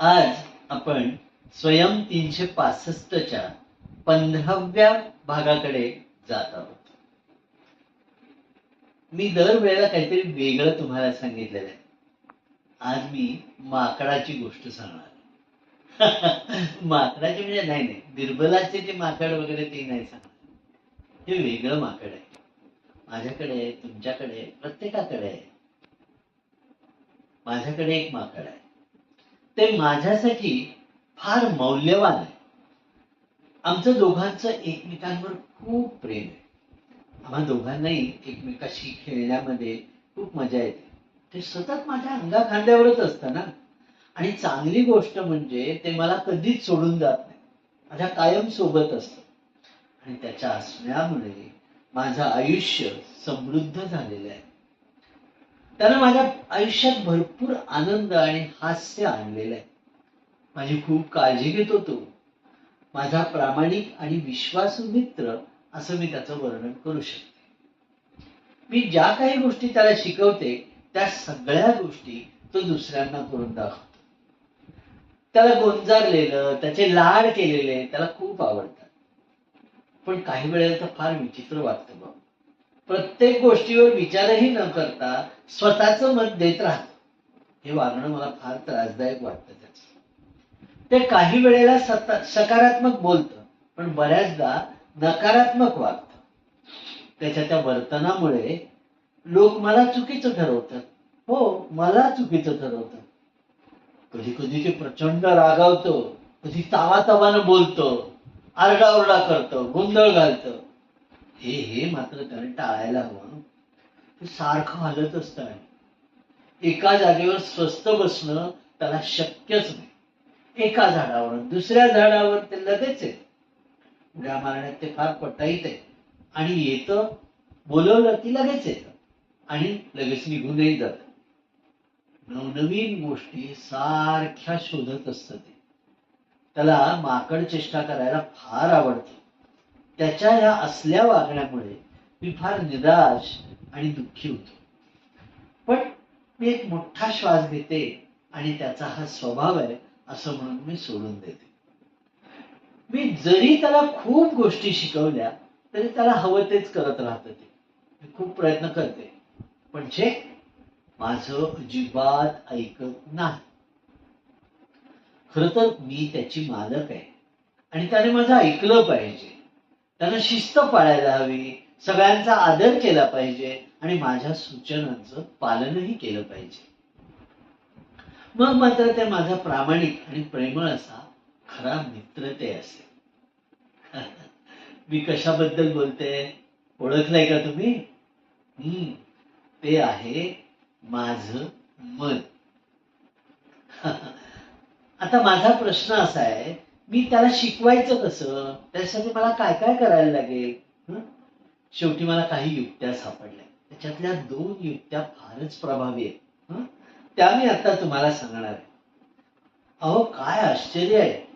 आज आपण स्वयं तीनशे पासष्टच्या पंधराव्या भागाकडे जात आहोत. मी दरवेळेला काहीतरी वेगळं तुम्हाला सांगितलेलं आहे. आज मी माकडाची गोष्ट सांगणार माकडाची म्हणजे नाही नाही. बिरबलाचे जे माकड वगैरे ते नाही सांगणार. हे वेगळं माकड आहे. माझ्याकडे तुमच्याकडे प्रत्येकाकडे आहे. माझ्याकडे एक माकड आहे. ते माझ्यासाठी फार मौल्यवान आहे. आमचं दोघांचं एकमेकांवर खूप प्रेम आहे. आम्हा दोघांनाही एकमेकाशी खेळण्यामध्ये खूप मजा येते. ते सतत माझ्या अंगा खांद्यावरच असतं ना. आणि चांगली गोष्ट म्हणजे ते मला कधीच सोडून जात नाही. माझ्या कायम सोबत असत. आणि त्याच्या असण्यामुळे माझं आयुष्य समृद्ध झालेलं आहे. त्यानं माझ्या आयुष्यात भरपूर आनंद आणि हास्य आणलेलं आहे. माझी खूप काळजी घेतो तो माझा प्रामाणिक आणि विश्वासू मित्र असं मी त्याचं वर्णन करू शकते. मी ज्या काही गोष्टी त्याला शिकवते त्या सगळ्या गोष्टी तो दुसऱ्यांना करून दाखवतो. त्याला गोंजारलेलं त्याचे लाड केलेले त्याला खूप आवडतात. पण काही वेळेला तर फार विचित्र वाटतं बाबा प्रत्येक गोष्टीवर विचारही न करता स्वतःच मत देत राहत. हे वागणं मला फार त्रासदायक वाटतं त्याच. ते काही वेळेला सकारात्मक बोलतं पण बऱ्याचदा नकारात्मक वागत. त्याच्या त्या वर्तनामुळे लोक मला चुकीचं ठरवतात. हो मला चुकीचं ठरवतात. कधी कधी ते प्रचंड रागावतो कधी तावातावानं बोलतो आरडाओरडा करतो गोंधळ घालतं. हे हे मात्र त्याने टाळायला हवं. ते सारखं हलत असतं एका जागेवर स्वस्त बसणं त्याला शक्यच नाही. एका झाडावर दुसऱ्या झाडावर ते लगेच आहे उड्या मारण्यात ते फार पटाईत आहे. आणि येतं बोलवलं की लगेच येतं. आणि लगेच निघूनही जात. नवनवीन गोष्टी सारख्या शोधत असत ते. त्याला माकड चेष्टा करायला फार आवडते. त्याच्या या असल्या वागण्यामुळे मी फार निराश आणि दुःखी होतो. पण मी एक मोठा श्वास घेते आणि त्याचा हा स्वभाव आहे असं म्हणून मी सोडून देते. मी जरी त्याला खूप गोष्टी शिकवल्या तरी त्याला हवं तेच करत राहत ते. मी खूप प्रयत्न करते पण जे माझं अजिबात ऐकत नाही. खर तर मी त्याची मालक आहे आणि त्याने माझं ऐकलं पाहिजे. त्यांना शिस्त पाळायला हवी सगळ्यांचा आदर केला पाहिजे आणि माझ्या सूचनांचं पालनही केलं पाहिजे. मग मात्र ते माझा प्रामाणिक आणि प्रेमळ असा खरा मित्र ते असेल मी कशाबद्दल बोलते? ओळखलंय का तुम्ही? हम्म ते आहे माझ मन. आता माझा प्रश्न असा आहे मी त्याला शिकवायचं कसं? त्यासाठी मला काय काय करायला लागेल? शेवटी मला काही युक्त्या सापडल्या. त्याच्यातल्या दोन युक्त्या फारच प्रभावी आहेत. त्या मी आता तुम्हाला सांगणार आहे. अहो काय आश्चर्य आहे.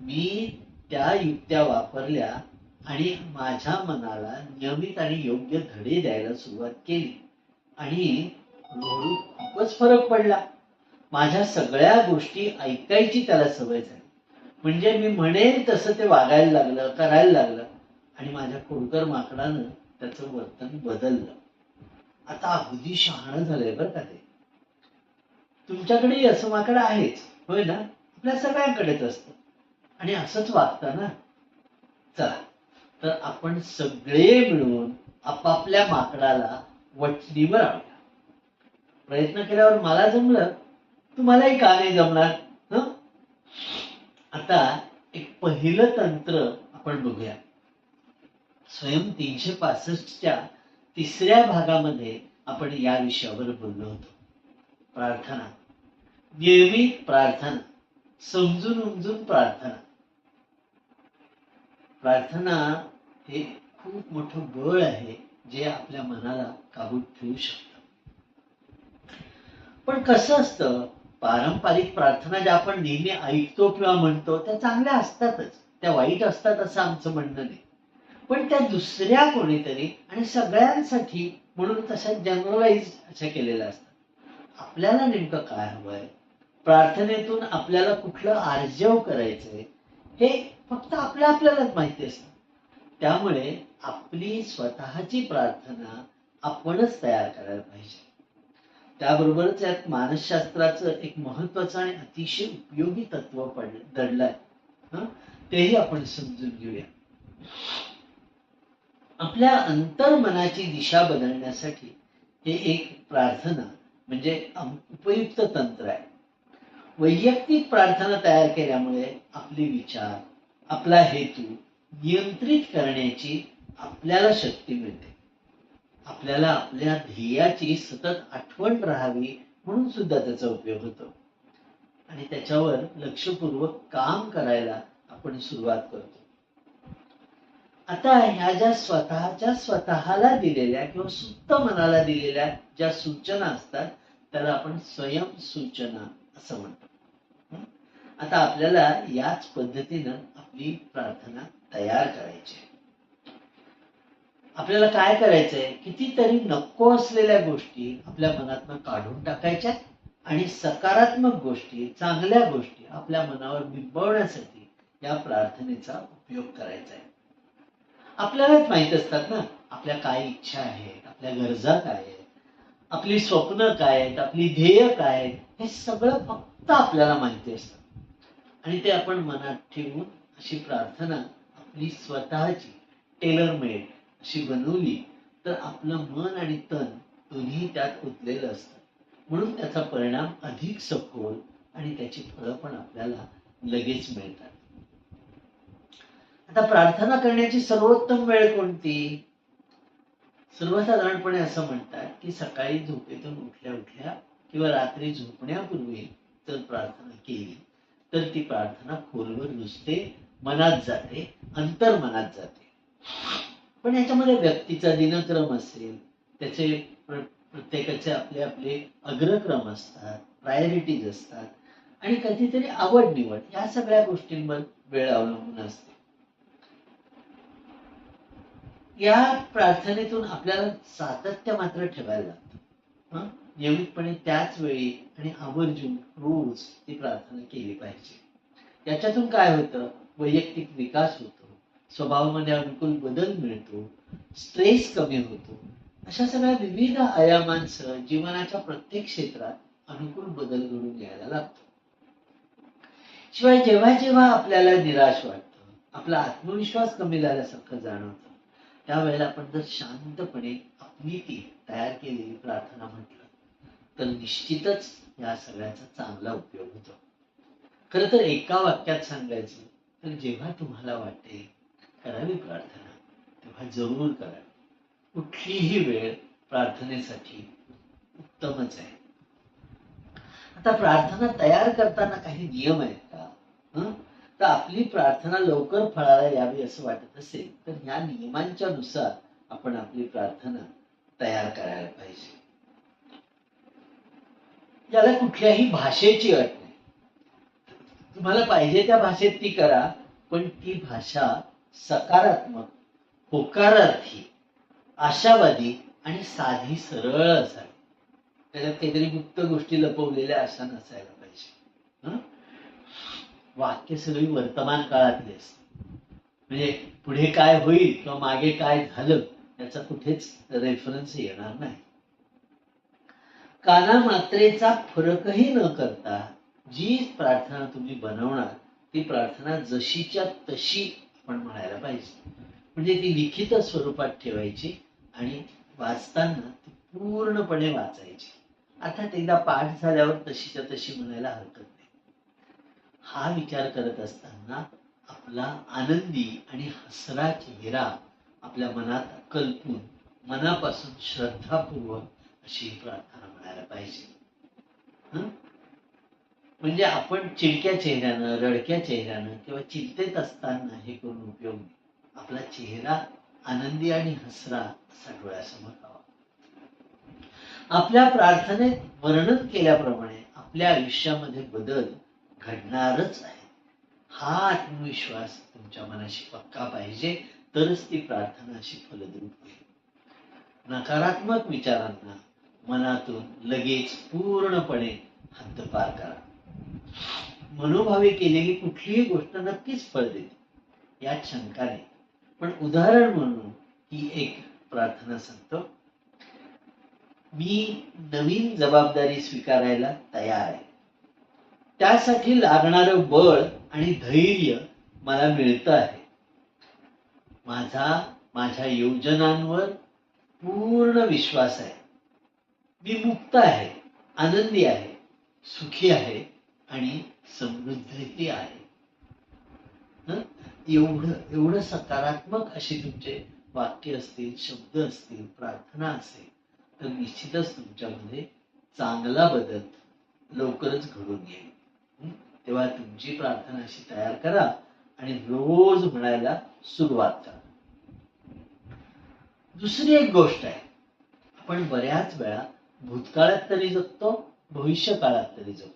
मी त्या युक्त्या वापरल्या आणि माझ्या मनाला नियमित आणि योग्य धडे द्यायला सुरुवात केली. आणि खूपच फरक पडला. माझ्या सगळ्या गोष्टी ऐकायची त्याला सवय झाली. म्हणजे मी म्हणेन तसं ते वागायला लागलं करायला लागलं. आणि माझ्या खोडकर माकडानं त्याचं वर्तन बदललं. आता अगदी शहाणं झालंय बरं का ते. तुमच्याकडेही असं माकड आहेच होय ना? आपल्या सगळ्यांकडेच असतं. आणि असंच वागतं ना चला तर आपण सगळे मिळून आपापल्या माकडाला वटणीवर आणूया. प्रयत्न केल्यावर मला जमलं. तुम्हालाही का नाही जमणार? आता एक पहिलं तंत्र आपण बघूया. स्वयं तीनशे पासष्टच्या तिसऱ्या भागामध्ये आपण या विषयावर बोललो होतो. प्रार्थना. नियमित प्रार्थना. समजून उमजून प्रार्थना. प्रार्थना हे खूप मोठं बळ आहे जे आपल्या मनाला काबूत ठेवू शकतं. पण कसं असतं? पारंपरिक प्रार्थना ज्या आपण नेहमी ऐकतो किंवा म्हणतो त्या चांगल्या असतातच. त्या वाईट असतात असं आमचं म्हणणं नाही. पण त्या दुसऱ्या कोणीतरी आणि सगळ्यांसाठी म्हणून तशा जनरलाइज अशा केलेल्या असतात. आपल्याला नेमकं काय हवंय? प्रार्थनेतून आपल्याला कुठलं आर्जव करायचंय? हे फक्त आपल्या आपल्यालाच माहिती असतं. त्यामुळे आपली स्वतःची प्रार्थना आपणच तयार करायला पाहिजे. त्याबरोबर त्यात मानसशास्त्राचं एक महत्वाचं आणि अतिशय उपयोगी तत्व पड दडलंय. तेही आपण समजून घेऊया. आपल्या अंतर्मनाची दिशा बदलण्यासाठी हे एक प्रार्थना म्हणजे उपयुक्त तंत्र आहे. वैयक्तिक प्रार्थना तयार केल्यामुळे आपले विचार आपला हेतू नियंत्रित करण्याची आपल्याला शक्ती मिळते. आपल्याला आपल्या ध्येयाची सतत आठवण राहावी म्हणून सुद्धा त्याचा उपयोग होतो. आणि त्याच्यावर लक्षपूर्वक काम करायला आपण सुरुवात करतो. आता ह्या ज्या स्वतःच्या स्वतःला दिलेल्या किंवा सुप्त मनाला दिलेल्या ज्या सूचना असतात त्याला आपण स्वयं सूचना असं म्हणतो. आता आपल्याला याच पद्धतीनं आपली प्रार्थना तयार करायची आहे. आपल्याला काय करायचंय? कितीतरी नको असलेल्या गोष्टी आपल्या मनातनं काढून टाकायच्या आणि सकारात्मक गोष्टी चांगल्या गोष्टी आपल्या मनावर बिंबवण्यासाठी या प्रार्थनेचा उपयोग करायचा आहे आपल्यालाच माहीत असतात ना आपल्या काय इच्छा आहेत आपल्या गरजा काय आहेत आपली स्वप्न काय आहेत आपली ध्येय काय आहेत हे सगळं फक्त आपल्याला माहिती असतं. आणि ते आपण मनात ठेवून अशी प्रार्थना आपली स्वतःची टेलर मेड अशी बनवली तर आपलं मन आणि तन दोन्ही त्यात उतलेलं असतं. म्हणून त्याचा परिणाम अधिक सखोल आणि त्याची फळं पण आपल्याला लगेच मिळतात. आता प्रार्थना करण्याची सर्वोत्तम वेळ कोणती? सर्वसाधारणपणे असं म्हणतात की सकाळी झोपेतून उठल्या उठल्या किंवा रात्री झोपण्यापूर्वी जर प्रार्थना केली तर ती प्रार्थना खोलवर नुसते मनात जाते अंतर मनात जाते. पण याच्यामध्ये व्यक्तीचा दिनक्रम असेल त्याचे प्रत्येकाचे आपले आपले अग्रक्रम असतात प्रायोरिटीज असतात आणि कधीतरी आवड निवड या सगळ्या गोष्टींवर वेळ अवलंबून असते. या प्रार्थनेतून आपल्याला सातत्य मात्र ठेवायला लागतं. नियमितपणे त्याच वेळी आणि आवर्जून रोज ती प्रार्थना केली पाहिजे. याच्यातून काय होतं? वैयक्तिक विकास होतो. स्वभावामध्ये अनुकूल बदल मिळतो. स्ट्रेस कमी होतो. अशा सगळ्या विविध आयामांसह जीवनाच्या प्रत्येक क्षेत्रात अनुकूल बदल घडून यायला लागतो. शिवाय जेव्हा जेव्हा आपल्याला निराश वाटतं आपला आत्मविश्वास कमी झाल्यासारखं जाणवतं त्यावेळेला आपण जर शांतपणे आपली ती तयार केलेली प्रार्थना म्हटलं तर निश्चितच या सगळ्याचा चांगला उपयोग होतो. खर तर एका वाक्यात सांगायचं तर जेव्हा तुम्हाला वाटेल करावी प्रार्थना. तेव्हा जरूर करा. कुठलीही वेळ प्रार्थनेसाठी उत्तमच आहे. आता प्रार्थना तयार करताना काही नियम आहेत का? तर आपली प्रार्थना लवकर फळाला यावी असं वाटत असेल तर ह्या नियमांच्या नुसार आपण आपली प्रार्थना तयार करायला पाहिजे. ज्याला कुठल्याही भाषेची अट नाही. तुम्हाला पाहिजे त्या भाषेत ती करा पण ती भाषा सकारात्मक होकारार्थी आशावादी आणि साधी सरळ असावी त्याच्यात काहीतरी गुप्त गोष्टी लपवलेल्या अशा नसायला पाहिजे. वाक्य सगळी वर्तमान काळातली असते. म्हणजे पुढे काय होईल किंवा मागे काय झालं याचा कुठेच रेफरन्स येणार नाही. काना मात्रेचा फरकही न करता जी प्रार्थना तुम्ही बनवणार ती प्रार्थना जशीच्या तशी आपण म्हणायला पाहिजे. म्हणजे ती लिखित स्वरूपात ठेवायची आणि वाचताना ती पूर्णपणे वाचायची. अर्थात एकदा पाठ झाल्यावर तशीच्या तशी म्हणायला हरकत नाही. हा विचार करत असताना आपला आनंदी आणि हसरा चेहरा आपल्या मनात कल्पून मनापासून श्रद्धापूर्वक अशी प्रार्थना म्हणायला पाहिजे. म्हणजे आपण चिडक्या चेहऱ्यानं रडक्या चेहऱ्यानं किंवा चिंतेत असताना हे करून उपयोग नाही. आपला चेहरा आनंदी आणि हसरा असा डोळ्यासमोर हवा. आपल्या प्रार्थनेत वर्णन केल्याप्रमाणे आपल्या आयुष्यामध्ये बदल घडणारच आहे. हा आत्मविश्वास तुमच्या मनाशी पक्का पाहिजे तरच ती प्रार्थना अशी फलद्रूप होईल. नकारात्मक विचारांना मनातून लगेच पूर्णपणे हद्दपार करा. मनोभावे केलेली कुठलीही गोष्ट नक्कीच फळ देते. यात शंका नाही. पण उदाहरण म्हणून ही एक प्रार्थना सांगतो. मी नवीन जबाबदारी स्वीकारायला तयार आहे. त्यासाठी लागणारं बळ आणि धैर्य मला मिळतं आहे. माझा माझ्या योजनांवर पूर्ण विश्वास आहे. मी मुक्त आहे आनंदी आहे सुखी आहे. आणि समृद्धही आहे. एवढं एवढं सकारात्मक असे तुमचे वाक्य असतील शब्द असतील प्रार्थना असेल तर निश्चितच तुमच्यामध्ये चांगला बदल लवकरच घडून येईल. तेव्हा तुमची प्रार्थना अशी तयार करा आणि रोज म्हणायला सुरुवात करा. दुसरी एक गोष्ट आहे. आपण बऱ्याच वेळा भूतकाळात तरी जगतो भविष्य काळात तरी जगतो.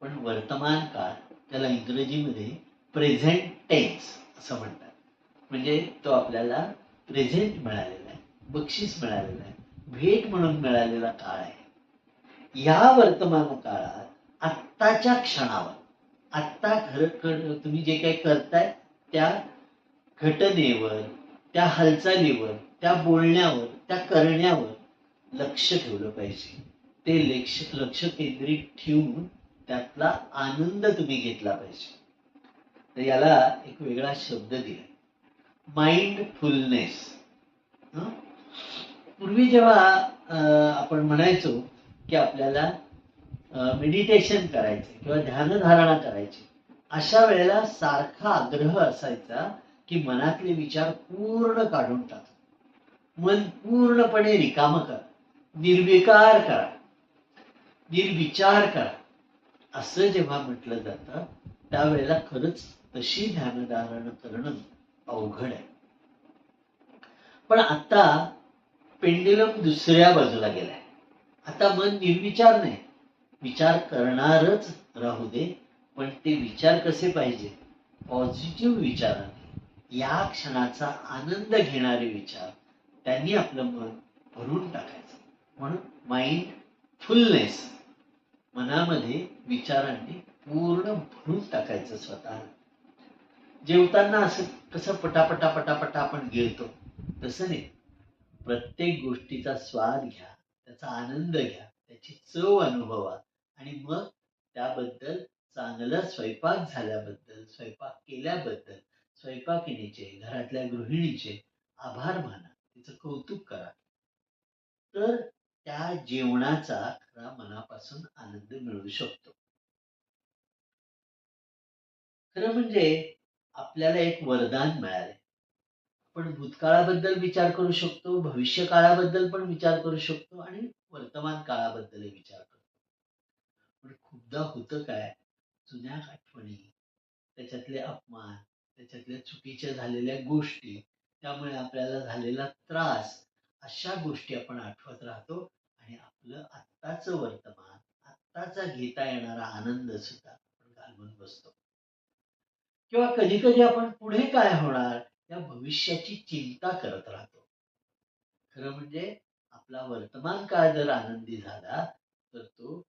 पण वर्तमान काळ त्याला इंग्रजीमध्ये प्रेझेंट टेन्स असं म्हणतात. म्हणजे तो आपल्याला प्रेझेंट मिळालेला आहे बक्षीस मिळालेलं आहे भेट म्हणून मिळालेला काळ आहे. या वर्तमान काळात आत्ताच्या क्षणावर आत्ता खरं तुम्ही जे काही करताय त्या घटनेवर त्या हालचालीवर त्या बोलण्यावर त्या करण्यावर लक्ष ठेवलं पाहिजे. ते लक्ष लक्ष केंद्रित ठेवून त्यातला आनंद तुम्ही घेतला पाहिजे. तर याला एक वेगळा शब्द दिला. माइंडफुलनेस पूर्वी जेव्हा आपण म्हणायचो की आपल्याला मेडिटेशन करायचे किंवा ध्यानधारणा करायची अशा वेळेला सारखा आग्रह असायचा की मनातले विचार पूर्ण काढून टाका. मन पूर्णपणे रिकाम करा. निर्विकार करा. निर्विचार करा. असं जेव्हा म्हटलं जातं त्यावेळेला खरंच तशी ध्यानधारणा करणं अवघड आहे. पण आता पेंडुलम दुसऱ्या बाजूला गेलाय. आता मन निर्विचार नाही. विचार करणारच राहू दे पण ते विचार कसे पाहिजे? पॉझिटिव्ह विचाराने. या क्षणाचा आनंद घेणारे विचार त्यांनी आपलं मन भरून टाकायचं. म्हणून माइंड फुलनेस मनामध्ये विचारांनी पूर्ण भरून टाकायचं स्वतः जेवताना असं कसं पटापटा पटापटा आपण गिळतो तसं नाही. प्रत्येक गोष्टीचा स्वाद घ्या त्याचा आनंद घ्या त्याची चव अनुभवा आणि मग त्याबद्दल चांगला स्वयंपाक झाल्याबद्दल स्वयंपाक केल्याबद्दल स्वयंपाकिनीचे घरातल्या गृहिणीचे आभार माना तिचं कौतुक करा. तर त्या जेवणाचा खरा मनापासून आनंद मिळू शकतो. खरं म्हणजे आपल्याला एक वरदान मिळाले आपण भूतकाळाबद्दल विचार करू शकतो भविष्य काळाबद्दल पण विचार करू शकतो आणि वर्तमान काळाबद्दलही विचार करतो पण खूपदा होतं काय जुन्या आठवणी त्याच्यातले अपमान त्याच्यातल्या चुकीच्या झालेल्या गोष्टी त्यामुळे आपल्याला झालेला त्रास अशा गोष्टी आपण आठवत राहतो. आणि आपलं आत्ताचं वर्तमान आत्ताचा घेता येणारा आनंद सुद्धा आपण घालवून बसतो. किंवा कधी कधी आपण पुढे काय होणार या भविष्याची चिंता करत राहतो. खरं म्हणजे आपला वर्तमान काळ जर आनंदी झाला तर तो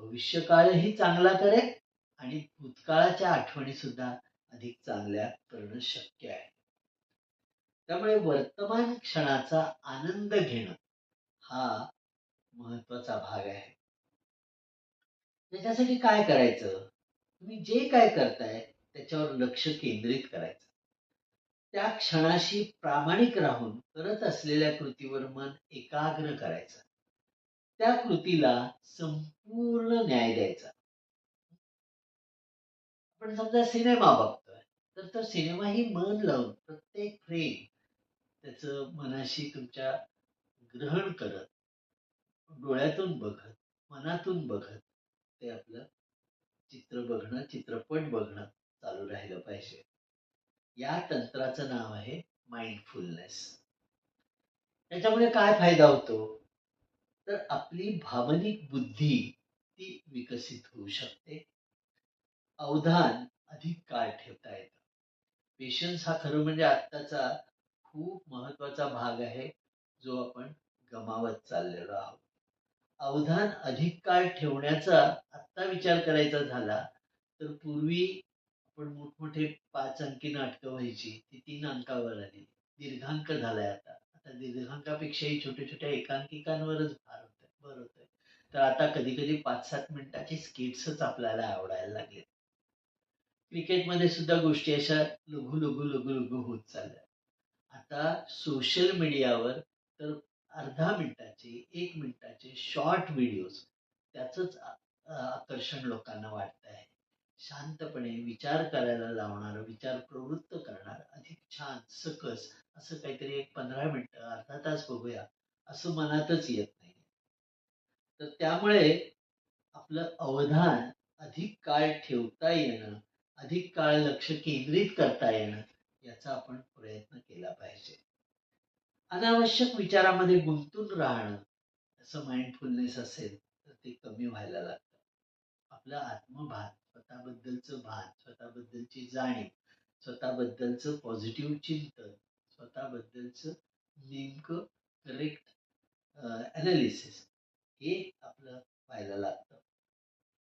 भविष्य काळही चांगला करेल आणि भूतकाळाच्या आठवणी सुद्धा अधिक चांगल्या करणं शक्य आहे. त्यामुळे वर्तमान क्षणाचा आनंद घेणं हा महत्त्वाचा भाग आहे. त्याच्यासाठी काय करायचं? तुम्ही जे काय करताय त्याच्यावर लक्ष केंद्रित करायचं. त्या क्षणाशी प्रामाणिक राहून करत असलेल्या कृतीवर मन एकाग्र करायचं. त्या कृतीला संपूर्ण न्याय द्यायचा. आपण समजा सिनेमा बघतोय तर तो सिनेमाही मन लावून प्रत्येक फ्रेम त्याच मनाशी तुमच्या ग्रहण करत डोळ्यातून बघत मनातून बघत ते आपलं चित्र बघणं चित्रपट बघणं चालू राहिलं पाहिजे. या तंत्राचं नाव आहे माइंडफुलनेस त्याच्यामुळे काय फायदा होतो? तर आपली भावनिक बुद्धी ती विकसित होऊ शकते. अवधान अधिक काळ ठेवता येतं. पेशन्स हा खरं म्हणजे आत्ताचा खूप महत्त्वाचा भाग आहे जो आपण गमावत चाललेलो आहोत. अवधान अधिक काळ ठेवण्याचा आत्ता विचार करायचा झाला तर पूर्वी आपण मोठमोठे पाच अंकी नाटकं व्हायची ती तीन अंकावर आली. दीर्घांक झालाय आता. आता दीर्घांकापेक्षाही छोट्या छोट्या एकांकिकांवरच भार होत भर होतोय. तर आता कधी कधी पाच सात मिनिटाची स्किट्सच आपल्याला आवडायला लागले क्रिकेटमध्ये सुद्धा गोष्टी अशा लघु लघु लघु लघु होत चालल्या. आता सोशल मीडियावर तर अर्धा मिनिटाचे एक मिनिटाचे शॉर्ट व्हिडिओज त्याचंच आकर्षण लोकांना वाटत आहे. शांतपणे विचार करायला लावणारं विचार प्रवृत्त करणार अधिक छान सकस असं काहीतरी एक पंधरा मिनिटं अर्धा तास बघूया असं मनातच येत नाही तर त्यामुळे आपलं अवधान अधिक काळ ठेवता येणं अधिक काळ लक्ष केंद्रित करता येणं याचा आपण प्रयत्न केला पाहिजे. अनावश्यक विचारामध्ये गुंतून राहणं असं माइंडफुलनेस असेल तर ते कमी व्हायला लागतं. आपलं आत्मभान स्वतःबद्दलचं भान स्वतःबद्दलची जाणीव स्वतःबद्दलचं पॉझिटिव्ह चिंतन स्वतःबद्दलचं नेमकं करेक्ट ॲनालिसिस हे आपलं व्हायला लागतं.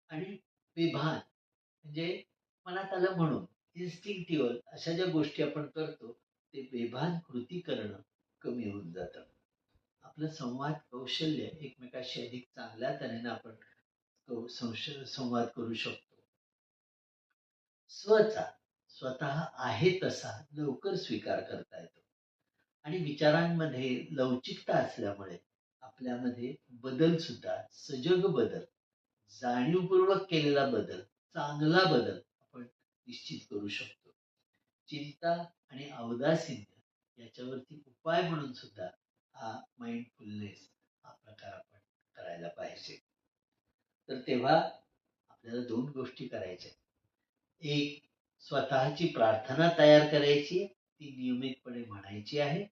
आणि बेभान म्हणजे मनात आलं म्हणून इन्स्टिंक्टिव्हल अशा ज्या गोष्टी आपण करतो ते बेभान कृती करणं कमी होऊन जातं. आपलं संवाद कौशल्य एकमेकाशी अधिक चांगल्या तऱ्हेनं आपण कौ- संश- संवाद करू शकतो. स्वचा स्वतः आहे तसा लवकर स्वीकार करता येतो. आणि विचारांमध्ये लवचिकता असल्यामुळे आपल्यामध्ये बदल सुद्धा सजग बदल जाणीवपूर्वक केलेला बदल चांगला बदल आपण निश्चित करू शकतो. चिंता आणि अवदासीन्य याच्यावरती उपाय म्हणून सुद्धा हा माइंडफुलनेस हा प्रकार आपण करायला पाहिजे. तर तेव्हा आपल्याला दोन गोष्टी करायच्या. एक स्वतःची प्रार्थना तयार करायची ती नियमितपणे म्हणायची आहे.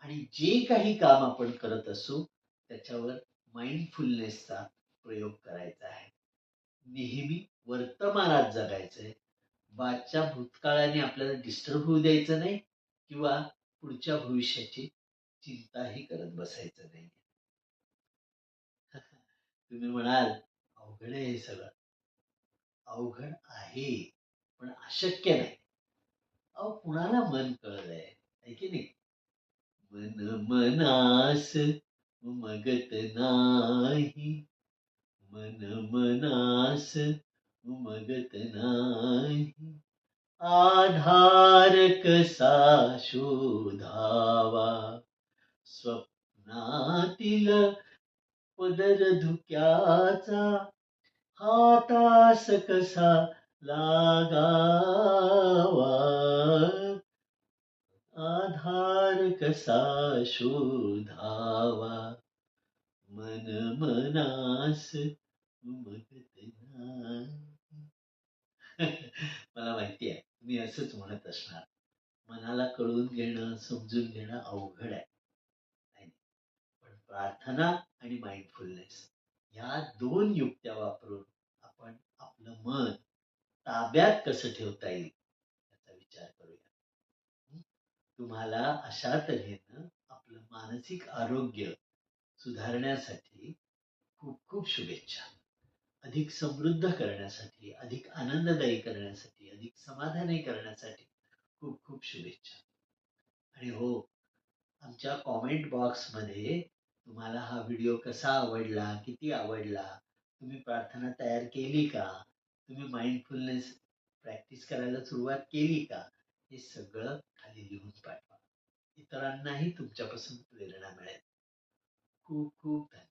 आणि जे काही काम आपण करत असू त्याच्यावर माइंडफुलनेसचा प्रयोग करायचा आहे. नेहमी वर्तमानात जगायचंय. मागच्या भूतकाळाने आपल्याला डिस्टर्ब होऊ द्यायचं नाही किंवा पुढच्या भविष्याची चिंताही करत बसायचं नाही. तुम्ही म्हणाल अवघड आहे हे सगळं. अवघड आहे पण अशक्य नाही. अहो कुणाला मन कळलंय? आहे की नाही? मन मनास मगत नाही. मन मनास मगत नाही. आधार कसा शोधावा स्वप्नातील पदर धुक्याचा हातास कसा लागावा? आधार कसा शोधावा मन मनास मगत नाही. मला माहिती आहे. मी असंच म्हणत असणार. मनाला कळून घेणं समजून घेणं अवघड आहे. पण प्रार्थना आणि माइंडफुलनेस या दोन युक्त्या वापरून आपण आपलं मन ताब्यात कसं ठेवता येईल याचा विचार करूया. तुम्हाला अशा तऱ्हेनं आपलं मानसिक आरोग्य सुधारण्यासाठी खूप खूप शुभेच्छा. अधिक समृद्ध करण्यासाठी अधिक आनंददायी करण्यासाठी अधिक समाधानी करण्यासाठी खूप खूप शुभेच्छा. आणि हो आमच्या कॉमेंट बॉक्समध्ये तुम्हाला हा व्हिडिओ कसा आवडला किती आवडला तुम्ही प्रार्थना तयार केली का तुम्ही माइंडफुलनेस प्रॅक्टिस करायला सुरुवात केली का हे सगळं खाली लिहून पाठवा. इतरांनाही तुमच्यापासून प्रेरणा मिळेल. खूप खूप धन्यवाद.